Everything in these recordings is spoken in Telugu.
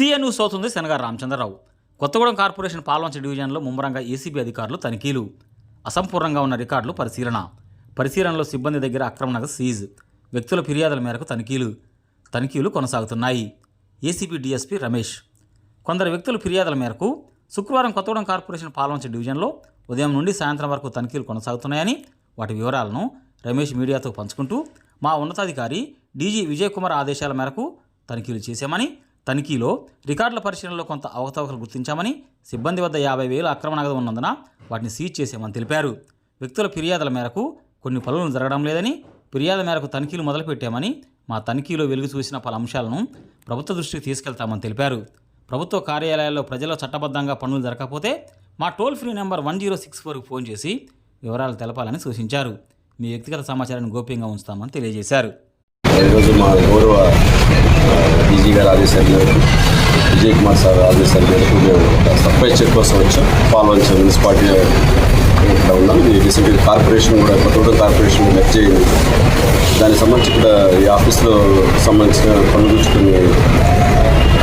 సీఎన్ న్యూస్ అవుతుంది శనగారు రామచంద్రరావు. కొత్తగూడెం కార్పొరేషన్ పాల్వంచ డివిజన్లో ముమ్మరంగా ఏసీబీ అధికారులు తనిఖీలు. అసంపూర్ణంగా ఉన్న రికార్డులు పరిశీలన. పరిశీలనలో సిబ్బంది దగ్గర అక్రమ నగదు సీజ్. వ్యక్తుల ఫిర్యాదుల మేరకు తనిఖీలు. తనిఖీలు కొనసాగుతున్నాయి. ACB DSP Ramesh. కొందరు వ్యక్తుల ఫిర్యాదుల మేరకు శుక్రవారం కొత్తగూడెం కార్పొరేషన్ పాల్వంచ డివిజన్లో ఉదయం నుండి సాయంత్రం వరకు తనిఖీలు కొనసాగుతున్నాయని వాటి వివరాలను రమేష్ మీడియాతో పంచుకుంటూ మా ఉన్నతాధికారి డీజీ విజయ్ కుమార్ ఆదేశాల మేరకు తనిఖీలు చేశామని తనిఖీలో రికార్డుల పరిశీలనలో కొంత అవకతవకలు గుర్తించామని సిబ్బంది వద్ద యాభై వేలు అక్రమ నగదు ఉన్నందున వాటిని సీజ్ చేశామని తెలిపారు. వ్యక్తుల ఫిర్యాదుల మేరకు కొన్ని పనులు జరగడం లేదని ఫిర్యాదు మేరకు తనిఖీలు మొదలుపెట్టామని మా తనిఖీలో వెలుగు చూసిన పలు అంశాలను ప్రభుత్వ దృష్టికి తీసుకెళ్తామని తెలిపారు. ప్రభుత్వ కార్యాలయాల్లో ప్రజల చట్టబద్ధంగా పనులు జరగకపోతే మా toll free number one zero six ఫోర్కి ఫోన్ చేసి వివరాలు తెలపాలని సూచించారు. మీ వ్యక్తిగత సమాచారాన్ని గోప్యంగా ఉంచుతామని తెలియజేశారు. ఈరోజు మా గౌరవ డీజీ గారి ఆదేశాల మేరకు విజయ్ కుమార్ సార్ ఆదేశాల మేరకు మేము ఒక సర్ప్రైజ్ చెక్ కోసం వచ్చాం పాల్వంచ మున్సిపాలిటీ ఇక్కడ ఉన్నాం. ఇది రీసెంట్గా కార్పొరేషన్ కూడా కొత్తగూడెం కార్పొరేషన్ మెర్జ్ అయింది. దానికి సంబంధించి ఇక్కడ ఈ ఆఫీస్లో సంబంధించిన పనులు కొన్ని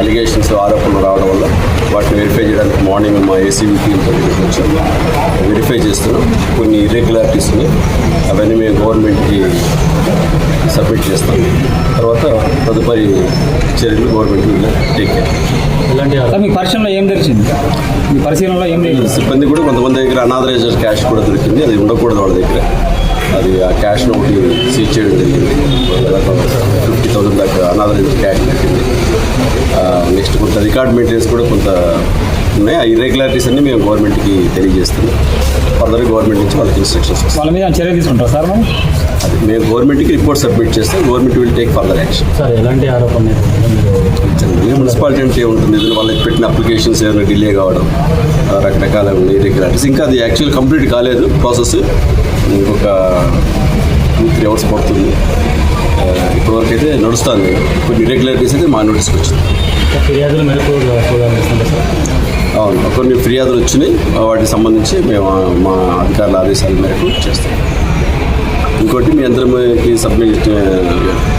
అలిగేషన్స్ ఆరోపణలు రావడం వల్ల వాటిని వెరిఫై చేయడానికి మార్నింగ్ మా ఏసీబీ టీంతో వెరిఫై చేస్తున్నాం. కొన్ని ఇర్రెగ్యులారిటీస్ ఉన్నాయి అవన్నీ మేము గవర్నమెంట్కి సబ్మిట్ చేస్తాం. తర్వాత తదుపరి చర్యలు గవర్నమెంట్ మీద టేక్ కేర్ మీ పరిశ్రమలో ఏం తెలిసింది మీ పరిశీలనలో ఏం లేదు సిబ్బంది కూడా కొంతమంది దగ్గర అనాథరైజర్ క్యాష్ కూడా దొరికింది. అది ఉండకూడదు వాళ్ళ దగ్గర. అది ఆ క్యాష్ ఒకటి సీజ్ చేయడం జరిగింది. ఫిఫ్టీ థౌసండ్ దాకా అనాథర్ క్యాష్ పెట్టింది నెక్స్ట్ కొంత రికార్డ్ మెయింటెనెన్స్ కూడా కొంత ఉన్నాయి. ఆ ఇర్రెగ్యులారిటీస్ అన్ని మేము గవర్నమెంట్కి తెలియజేస్తున్నాం. ఫర్దర్ గవర్నమెంట్ నుంచి వాళ్ళకి ఇన్స్ట్రక్షన్స్ వాళ్ళ మీద చర్య తీసుకుంటారు సార్ అది మేము గవర్నమెంట్కి రిపోర్ట్ సబ్మిట్ చేస్తే government will take further action. Sir ఎలాంటి ఆరోపణ మున్సిపాలిటీ అంటే ఉంటుంది వాళ్ళకి పెట్టిన అప్లికేషన్స్ ఏదైనా డిలే కావడం రకరకాల ఇరెగ్యులారిటీస్ ఇంకా అది యాక్చువల్ కంప్లీట్ కాలేదు ప్రాసెస్. ఇంకొక టూ త్రీ అవర్స్ పడుతుంది. ఇప్పటివరకు అయితే నడుస్తుంది కొన్ని ఇరెగ్యులారిటీస్ అయితే మా నోటీస్కి వచ్చింది. ఫిర్యాదుల మేరకు అవును కొన్ని ఫిర్యాదులు వచ్చినాయి. వాటికి సంబంధించి మేము మా అధికారుల ఆదేశాల మేరకు చేస్తాం. ఇంకోటి మీ అందరికి సబ్మిట్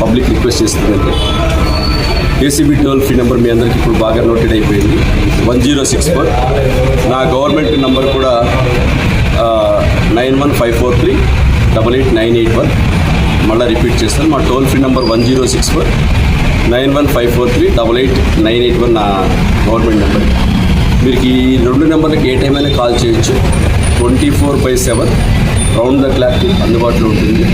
పబ్లిక్ రిక్వెస్ట్ చేస్తుందంటే ఏసీబీ టోల్ ఫ్రీ నెంబర్ మీ అందరికి ఇప్పుడు బాగా నోటెడ్ అయిపోయింది. వన్ జీరో సిక్స్ ఫోర్ నా గవర్నమెంట్ నెంబర్ కూడా nine one five four three double eight nine eight one మళ్ళీ రిపీట్ చేస్తాను. మా toll free number one zero six four nine one five four three double eight nine eight one నా గవర్నమెంట్ నెంబర్ మీరు ఈ రెండు నెంబర్లకు ఏ టైం అయినా కాల్ చేయొచ్చు. Twenty four by seven round the clock అందుబాటులో ఉంటుంది.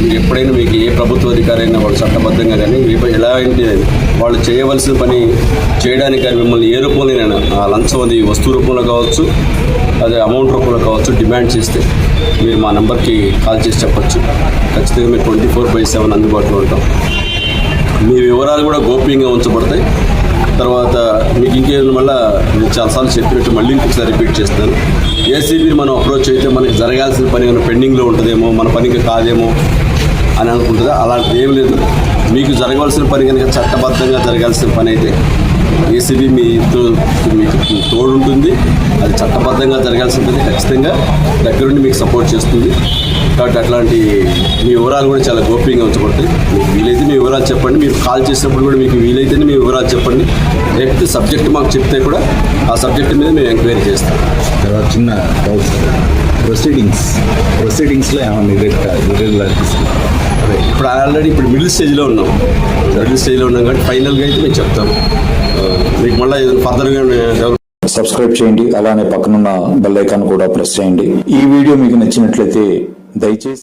మీరు ఎప్పుడైనా మీకు ఏ ప్రభుత్వ అధికారైనా వాళ్ళు చట్టబద్ధంగా కానీ ఎలా అంటే వాళ్ళు చేయవలసిన పని చేయడానికి కానీ మిమ్మల్ని ఏ రూపంలోనైనా ఆ లంచం అది వస్తువు రూపంలో కావచ్చు అదే అమౌంట్ రూపంలో కావచ్చు డిమాండ్ చేస్తే మీరు మా నెంబర్కి కాల్ చేసి చెప్పచ్చు. ఖచ్చితంగా మీరు ట్వంటీ ఫోర్ బై సెవెన్ అందుబాటులో ఉంటాం. మీ వివరాలు కూడా గోప్యంగా ఉంచబడతాయి. తర్వాత మీకు ఇంకేదో మళ్ళీ? నేను చాలాసార్లు చెప్పినట్టు మళ్ళీ ఇంకొకసారి రిపీట్ చేస్తాను. ఏసీబీని మనం అప్రోచ్ అయితే మనకి జరగాల్సిన పని ఏమైనా పెండింగ్లో ఉంటుందేమో మన పనికి కాదేమో అని అనుకుంటుందా? అలాంటిది ఏం లేదు. మీకు జరగవలసిన పని కనుక చట్టబద్ధంగా జరగాల్సిన పని అయితే ఏసీబీ మీతో మీకు తోడుంటుంది. అది చట్టబద్ధంగా జరగాల్సిన పని ఖచ్చితంగా దగ్గరుండి మీకు సపోర్ట్ చేస్తుంది. కాబట్టి అట్లాంటి మీ వివరాలు కూడా చాలా గోప్యంగా ఉంచబడతాయి. మీకు వీలైతే మీ వివరాలు చెప్పండి. మీరు కాల్ చేసినప్పుడు కూడా మీకు వీలైతేనే మీ వివరాలు చెప్పండి. లేకపోతే సబ్జెక్ట్ మాకు చెప్తే కూడా ఆ సబ్జెక్ట్ మీద మేము ఎంక్వైరీ చేస్తాం. తర్వాత చిన్న డౌట్స్. ప్రొసీడింగ్స్. ప్రొసీడింగ్స్లో ఏమైనా ఇర్రెగ్యులారిటీస్ అదే ఇప్పుడు ఆల్రెడీ ఇప్పుడు మిడిల్ స్టేజ్లో ఉన్నాం. మిడిల్ స్టేజ్లో ఉన్నాం కాబట్టి ఫైనల్గా అయితే మేము చెప్తాం. మీకు మళ్ళీ ఏదైనా ఫర్దర్గా సబ్స్క్రైబ్ చేయండి అలానే పక్కనున్న బెల్ ఐకాన్ కూడా ప్రెస్ చేయండి. ఈ వీడియో మీకు నచ్చినట్లయితే దయచేసి